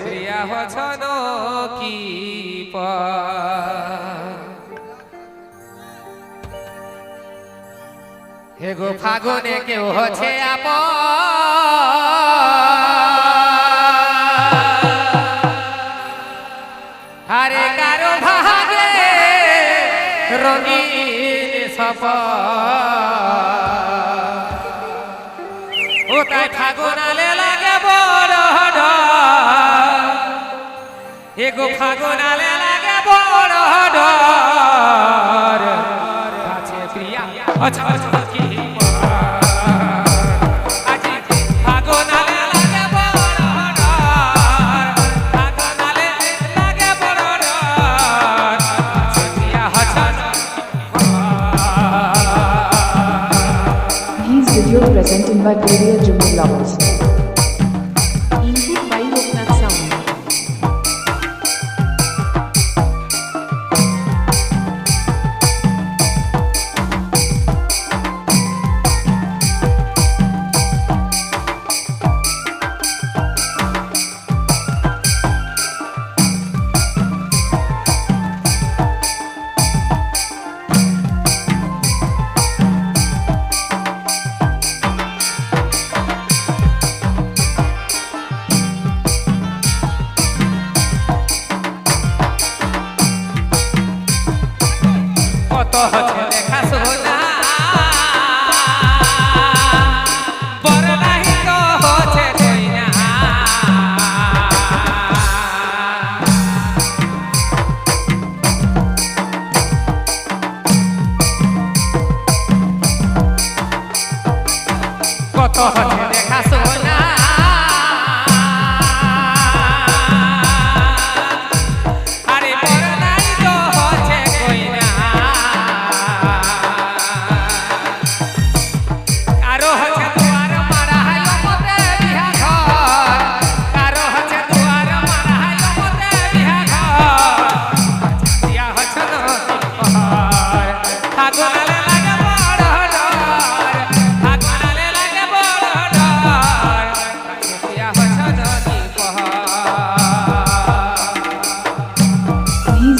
প্রিয়া হছন কি হে গো ফাগুনে কেউ হচ্ছে আপ আরে কারও ভাগে রঙিন সপ ও তাই ফাগুন আলে एगो फागुन आले लागे বড় ডর কাছে প্রিয়া আচ্ছা আচ্ছা কি presented by Korea Jumul Lovers.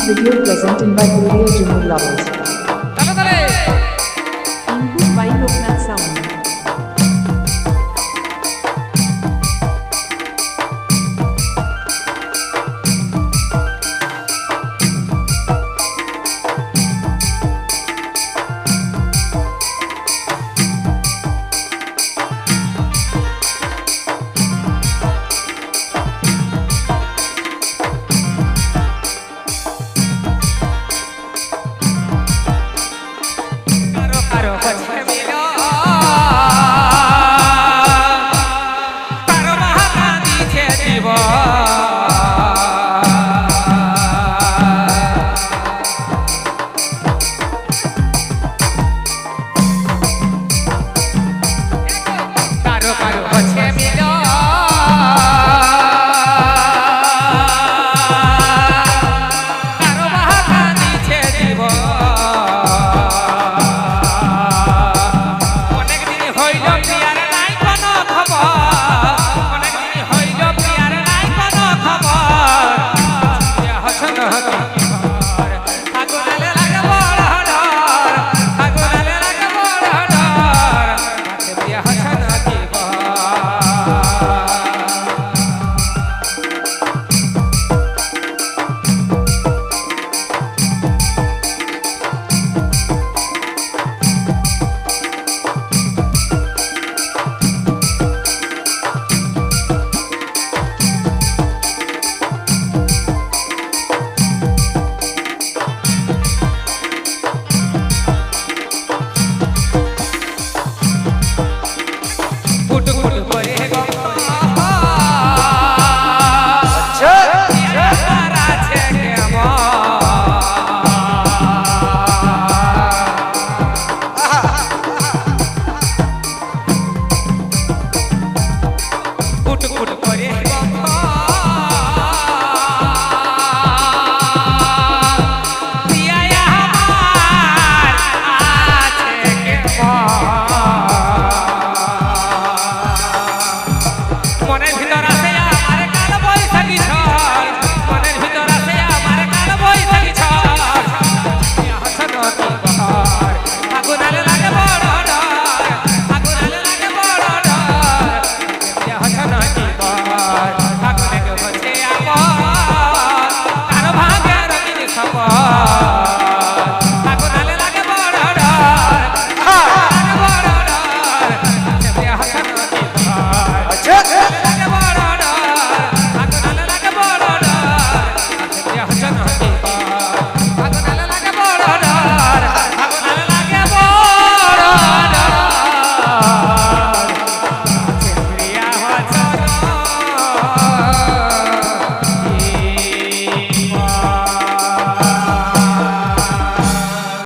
video presented by Gurudev Junior Lovers.